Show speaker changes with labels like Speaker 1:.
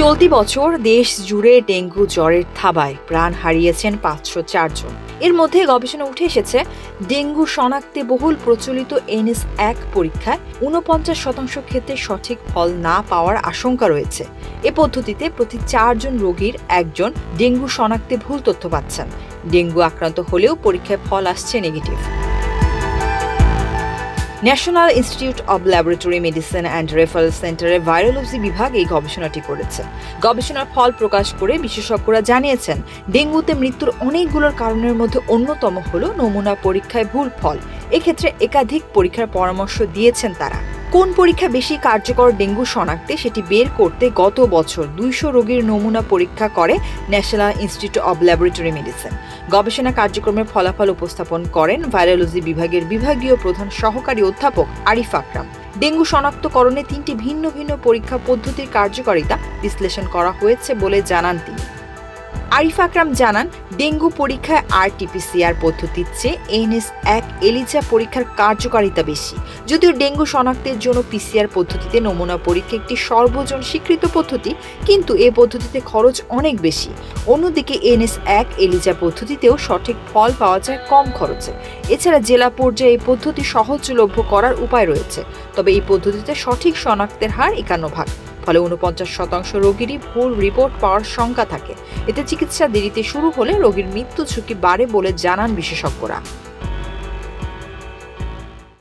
Speaker 1: চলতি বছর দেশ জুড়ে ডেঙ্গু জ্বরের থাবায় প্রাণ হারিয়েছেন পাঁচশো চারজন। এর মধ্যে গবেষণা উঠে এসেছে, ডেঙ্গু শনাক্তে বহুল প্রচলিত এনএস এক পরীক্ষায় ঊনপঞ্চাশ শতাংশ ক্ষেত্রে সঠিক ফল না পাওয়ার আশঙ্কা রয়েছে। এ পদ্ধতিতে প্রতি চারজন রোগীর একজন ডেঙ্গু শনাক্তে ভুল তথ্য পাচ্ছেন। ডেঙ্গু আক্রান্ত হলেও পরীক্ষায় ফল আসছে negative. National institute of laboratory medicine and referral সেন্টারের ভাইরোলজি বিভাগ এই গবেষণাটি করেছে। গবেষণার ফল প্রকাশ করে বিশেষজ্ঞরা জানিয়েছেন, ডেঙ্গুতে মৃত্যুর অনেকগুলোর কারণের মধ্যে অন্যতম হল নমুনা পরীক্ষায় ভুল ফল। এক্ষেত্রে একাধিক পরীক্ষার পরামর্শ দিয়েছেন তারা। কোন পরীক্ষা বেশি কার্যকর ডেঙ্গু শনাক্তে সেটি বের করতে গত বছর দুইশো রোগীর নমুনা পরীক্ষা করে national institute of laboratory medicine. গবেষণা কার্যক্রমের ফলাফল উপস্থাপন করেন ভাইরোলজি বিভাগের বিভাগীয় প্রধান সহকারী অধ্যাপক আরিফ আকরাম। ডেঙ্গু শনাক্তকরণে তিনটি ভিন্ন ভিন্ন পরীক্ষা পদ্ধতির কার্যকারিতা বিশ্লেষণ করা হয়েছে বলে জানান তিনি। আরিফ আকরাম জানান, ডেঙ্গু পরীক্ষায় আরটিপিসিআর পদ্ধতির চেয়ে এনএস এক এলিজা পরীক্ষার কার্যকারিতা বেশি। যদিও ডেঙ্গু শনাক্তের জন্য পিসিআর পদ্ধতিতে নমুনা পরীক্ষা একটি সর্বজন স্বীকৃত পদ্ধতি, কিন্তু এ পদ্ধতিতে খরচ অনেক বেশি। অন্যদিকে এনএস এক এলিজা পদ্ধতিতেও সঠিক ফল পাওয়া যায় কম খরচে। এছাড়া জেলা পর্যায়ে এই পদ্ধতি সহজলভ্য করার উপায় রয়েছে। তবে এই পদ্ধতিতে সঠিক শনাক্তের হার একান্ন ভাগ। ফলে উনপঞ্চাশ শতাংশ রোগীরই ভুল রিপোর্ট পাওয়ার শঙ্কা থাকে। এতে চিকিৎসা দেরিতে শুরু হলে রোগীর মৃত্যু ঝুঁকি বাড়ে বলে জানান বিশেষজ্ঞরা।